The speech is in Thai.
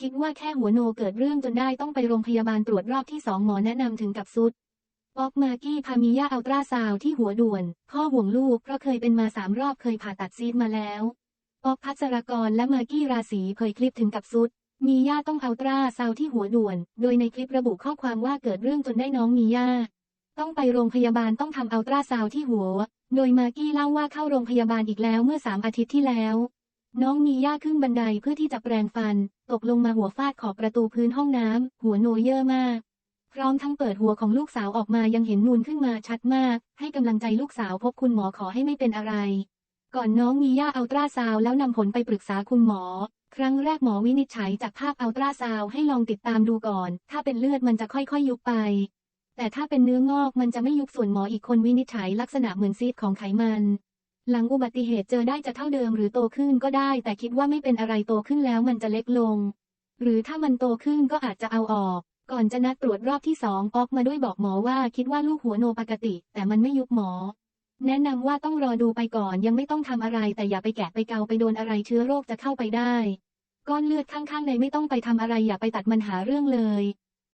คิดว่าแค่หัวโนเกิดเรื่องจนได้ต้องไปโรงพยาบาลตรวจรอบที่สองหมอแนะนำถึงกับสุดออกมากี้พามียาอัลตราซาวที่หัวด่วน พ่อห่วงลูกเพราะเคยเป็นมาสามรอบเคยผ่าตัดซีดมาแล้วออกพัชรกรและมากี้ราศีเผยคลิปถึงกับสุดมีย่าต้องอัลตราซาวที่หัวด่วน โดยในคลิประบุข้อความว่าเกิดเรื่องจนได้น้องมีย่าต้องไปโรงพยาบาลต้องทำอัลตราซาวที่หัว โดยมากี้เล่าว่าเข้าโรงพยาบาลอีกแล้วเมื่อสามอาทิตย์ที่แล้ว น้องมีย่าขึ้นบันไดเพื่อที่จะแปรงฟัน ตกลงมาหัวฟาดขอบประตูพื้นห้องน้ำ หัวโนเยอะมาก พร้อมทั้งเปิดหัวของลูกสาวออกมายังเห็นนูนขึ้นมาชัดมาก ให้กำลังใจลูกสาวพบคุณหมอขอให้ไม่เป็นอะไร ก่อนน้องมีย่าอัลตราซาวแล้วนำผลไปปรึกษาคุณหมอ ครั้งแรกหมอวินิจฉัยจากภาพอัลตราซาวให้ลองติดตามดูก่อน ถ้าเป็นเลือดมันจะค่อยๆยุบไป แต่ถ้าเป็นเนื้องอกมันจะไม่ยุบส่วนหมออีกคนวินิจฉัยลักษณะเหมือนซีดของไขมัน หลังอุบัติเหตุเจอได้จะเท่าเดิมหรือโตขึ้นก็ได้ แต่คิดว่าไม่เป็นอะไรโตขึ้นแล้วมันจะเล็กลง หรือถ้ามันโตขึ้นก็อาจจะเอาออก ก่อนจะนัดตรวจรอบที่สองออกมาด้วยบอกหมอว่าคิดว่าลูกหัวโนปกติ แต่มันไม่ยุบหมอ แนะนำว่าต้องรอดูไปก่อนยังไม่ต้องทำอะไรแต่อย่าไปแกะไปเกาไปโดนอะไรเชื้อโรคจะเข้าไปได้ ก้อนเลือดข้างๆในไม่ต้องไปทำอะไรอย่าไปตัดมันหาเรื่องเลย